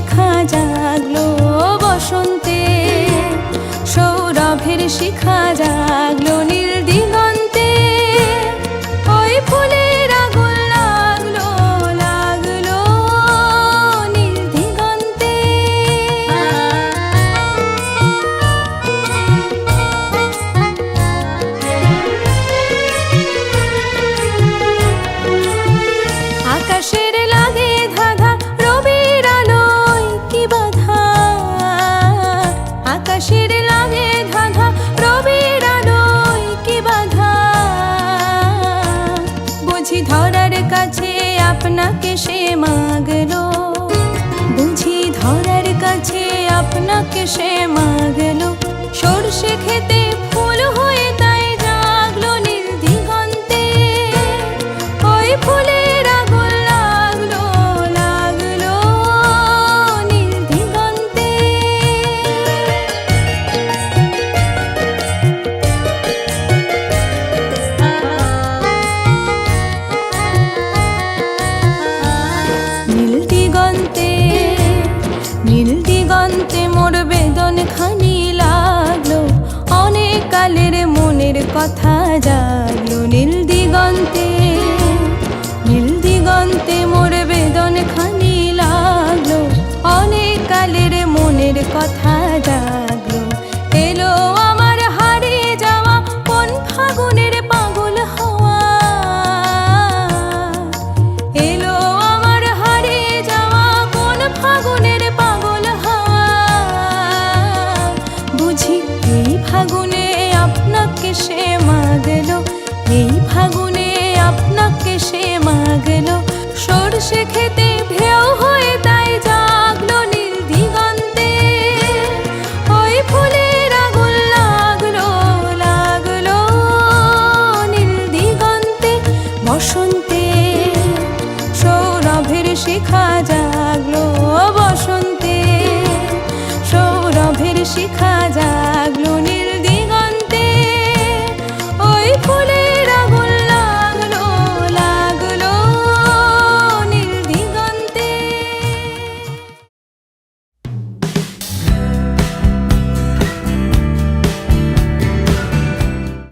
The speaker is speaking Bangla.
শিখা জাগলো বসন্তে সৌরভের শিখা জাগলো কাছে আপনাকে সে মাগলো। বুঝি ধরার কাছে আপনাকে সে মাগলো। কথা জাগলো। এলো আমার হারিয়ে যাওয়া কোন ফাগুনের পাগল হওয়া। এলো আমার হারিয়ে যাওয়া কোন ফাগুনের পাগল হাওয়া। বুঝি এই ফাগুনে আপনাকে সে মা शिखा जा